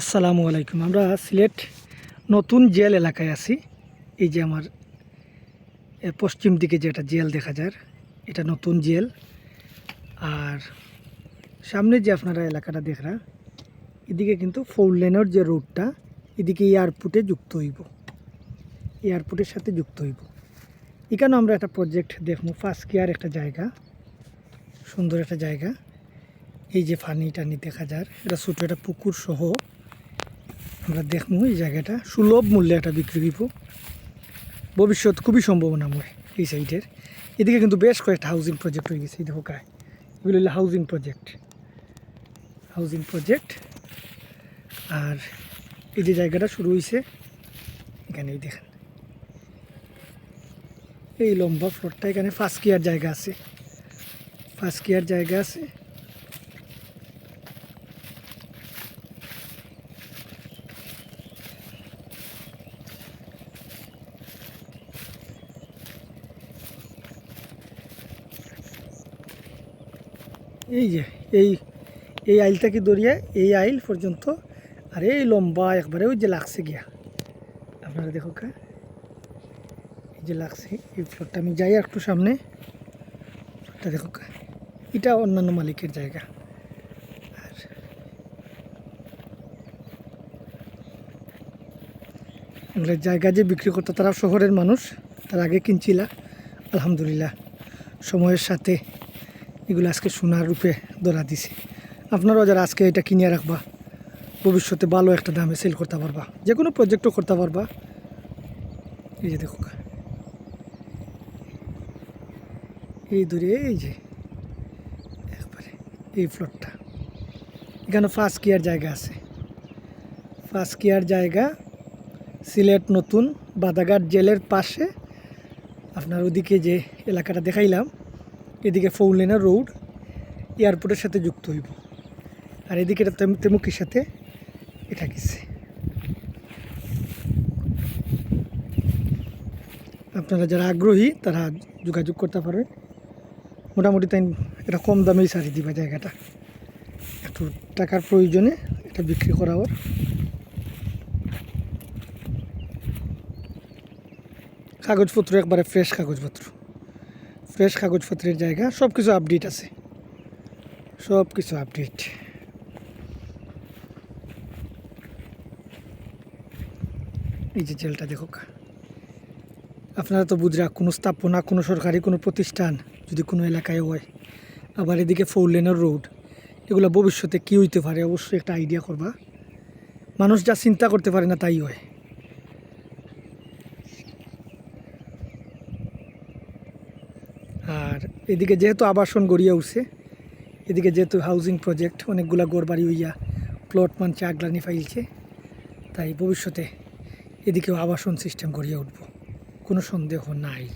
আসসালামু আলাইকুম। আমরা সিলেট নতুন জেল এলাকায় আছি। এই যে আমার পশ্চিম দিকে যে একটা জেল দেখা যায়, এটা নতুন জেল। আর সামনে যে আপনারা এলাকাটা দেখরা, এদিকে কিন্তু ফোর লেনের যে রোডটা, এদিকে এয়ারপোর্টে যুক্ত হইব। এয়ারপোর্টের সাথে যুক্ত হইব। এখানে আমরা একটা প্রজেক্ট দেখব ফার্স্ট কেয়ার একটা জায়গা। সুন্দর একটা জায়গা। এই যে ফানি টানি দেখা যায়, এটা ছোটো একটা পুকুর সহ। আমরা দেখব এই জায়গাটা। সুলভ মূল্যে একটা বিক্রি হইব ভবিষ্যৎ খুবই সম্ভাবনাময় এই সাইডের এদিকে কিন্তু বেশ কয়েকটা হাউজিং প্রজেক্ট হয়ে গেছে, এই দেখো কায় এগুলো হলো হাউজিং প্রজেক্ট হাউজিং প্রজেক্ট আর এই যে জায়গাটা শুরু হয়েছে এখানে এই দেখেন। এই লম্বা ফ্লোরটা এখানে ফার্স্ট কেয়ার জায়গা আছে। ফার্স্ট কেয়ার জায়গা আছে। এই যে, এই এই আইলটা কি দরিয়া এই আইল পর্যন্ত। আর, এই লম্বা, একবারে ওই যে লাগছে গিয়া। আপনারা দেখো কা, এই যে লাগছে, এই ফ্লোরটা আমি যাই একটু সামনে। ফ্লোরটা দেখো কা, এটা অন্যান্য মালিকের জায়গা। আর জায়গা যে বিক্রি করতো তারা শহরের মানুষ, তার আগে কিনছিলা। আলহামদুলিল্লাহ। সময়ের সাথে এগুলো আজকে সোনার রূপে ধরা দিছে। আপনারাও যারা আজকে এটা কিনে রাখবা, ভবিষ্যতে ভালো একটা দামে সেল করতে পারবা যে কোনো প্রজেক্টও করতে পারবা। এই যে দেখো। এই দূরে, এই যে, একবারে এই ফ্লোরটা এখানে ফার্স্ট কেয়ার জায়গা আছে। ফার্স্ট কেয়ার জায়গা, সিলেট নতুন, বাদাঘাট জেলের পাশে। আপনার ওদিকে যে এলাকাটা দেখাইলাম এদিকে ফোর লেনের রোড এয়ারপোর্টের সাথে যুক্ত হইব। আর এদিকে এটা তেম- তেমুকির সাথে এটা গেছে আপনারা যারা আগ্রহী, তারা যোগাযোগ করতে পারবেন মোটামুটি তাই এটা কম দামেই সারি দিবা জায়গাটা। একটু টাকার প্রয়োজনে এটা বিক্রি করা ওর কাগজপত্র একবারে ফ্রেশ কাগজপত্র। ফ্রেশ কাগজপত্রের জায়গা সব কিছু আপডেট আছে। সব কিছু আপডেট এই যে জেলটা দেখো। আপনারা তো বুঝরা, কোনো স্থাপনা, কোনো সরকারি, কোনো প্রতিষ্ঠান যদি কোনো এলাকায় হয়, আবার এদিকে ফোর লেনের রোড এগুলো ভবিষ্যতে কী হইতে পারে? অবশ্যই একটা আইডিয়া করবা। মানুষ যা চিন্তা করতে পারে না তাই হয়। আর এদিকে যেহেতু আবাসন গড়িয়ে উঠছে, এদিকে যেহেতু হাউজিং প্রজেক্ট অনেকগুলা গড়বাড়ি হইয়া প্লট মানছে, আগলানি ফাইলছে, তাই ভবিষ্যতে এদিকেও আবাসন সিস্টেম গড়িয়ে উঠব। কোনো সন্দেহ নাই।